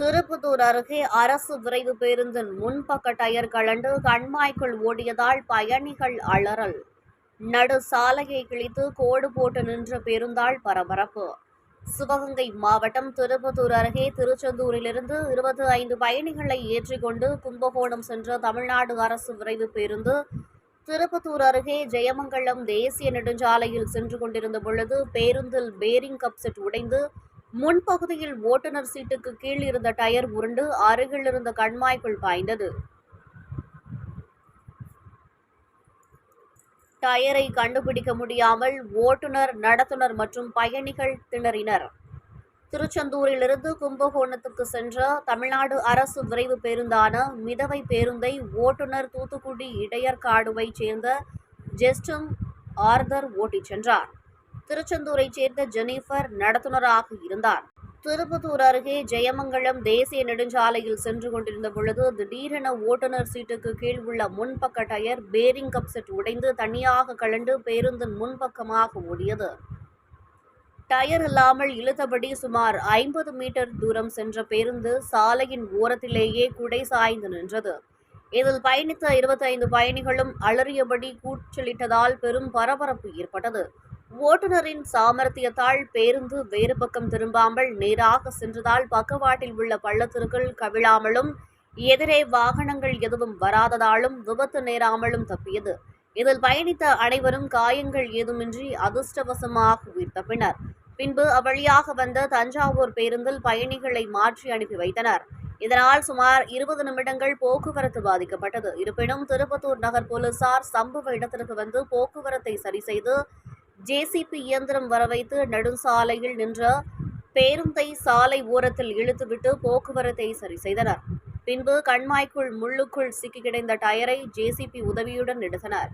திருப்புதூர் அருகே அரசு விரைவு பேருந்தின் முன்பக்க டயர் கலண்டு கண்மாய்க்குள் ஓடியதால் பயணிகள் அலறல். நடு சாலையை கிழித்து கோடு போட்டு நின்ற பேருந்தால் பரபரப்பு. சிவகங்கை மாவட்டம் திருப்பத்தூர் அருகே திருச்செந்தூரிலிருந்து இருபத்தி ஐந்து பயணிகளை ஏற்றிக்கொண்டு கும்பகோணம் சென்ற தமிழ்நாடு அரசு விரைவு பேருந்து திருப்பத்தூர் அருகே ஜெயமங்கலம் தேசிய நெடுஞ்சாலையில் சென்று கொண்டிருந்த பொழுது பேருந்தில் பேரிங் கப் செட் உடைந்து முன்பகுதியில் ஓட்டுநர் சீட்டுக்கு கீழ் இருந்த டயர் உருண்டு அருகில் இருந்த கண்மாய்க்குள் பாய்ந்தது. டயரை கண்டுபிடிக்க முடியாமல் ஓட்டுநர் நடத்துனர் மற்றும் பயணிகள் திணறினர். திருச்செந்தூரிலிருந்து கும்பகோணத்துக்கு சென்ற தமிழ்நாடு அரசு விரைவு பேருந்தான மிதவை பேருந்தை ஓட்டுநர் தூத்துக்குடி இடையர்காடுவைச் சேர்ந்த ஜெஸ்டும் ஆர்தர் ஓட்டிச் சென்றார். திருச்செந்தூரைச் சேர்ந்த ஜெனிஃபர் நடத்துனராக இருந்தார். திருப்பத்தூர் அருகே ஜெயமங்கலம் தேசிய நெடுஞ்சாலையில் சென்று கொண்டிருந்த பொழுது திடீரென ஓட்டுநர் சீட்டுக்கு கீழ் உள்ள முன்பக்க டயர் பேரிங் கப் செட் உடைந்து தனியாக கலண்டு பேருந்தின் முன்பக்கமாக ஓடியது. டயர் இல்லாமல் இழுத்தபடி சுமார் ஐம்பது மீட்டர் தூரம் சென்ற பேருந்து சாலையின் ஓரத்திலேயே குடை சாய்ந்து நின்றது. இதில் பயணித்த இருபத்தைந்து பயணிகளும் அலறியபடி கூச்சலிட்டதால் பெரும் பரபரப்பு ஏற்பட்டது. ஓட்டுநரின் சாமர்த்தியத்தால் பேருந்து வேறு பக்கம் திரும்பாமல் நேராக சென்றதால் பக்கவாட்டில் உள்ள பள்ளத்திற்குள் கவிழாமலும் எதிரே வாகனங்கள் எதுவும் வராததாலும் விபத்து நேராமலும் தப்பியது. இதில் பயணித்த அனைவரும் காயங்கள் ஏதுமின்றி அதிர்ஷ்டவசமாக உயிர் தப்பினர் பின்பு அவ்வழியாக வந்த தஞ்சாவூர் பேருந்தில் பயணிகளை மாற்றி அனுப்பி வைத்தனர். இதனால் சுமார் இருபது நிமிடங்கள் போக்குவரத்து பாதிக்கப்பட்டது. இருப்பினும் திருப்பத்தூர் நகர் போலீசார் சம்பவ இடத்திற்கு வந்து போக்குவரத்தை சரி செய்து ஜேசிபி இயந்திரம் வரவைத்து நெடுஞ்சாலையில் நின்ற பேருந்தை சாலை ஓரத்தில் இழுத்துவிட்டு போக்குவரத்தை சரி செய்தனர். பின்பு கண்மாய்க்குள் முள்ளுக்குள் சிக்கி கிடந்த டயரை ஜேசிபி உதவியுடன் எடுத்தனர்.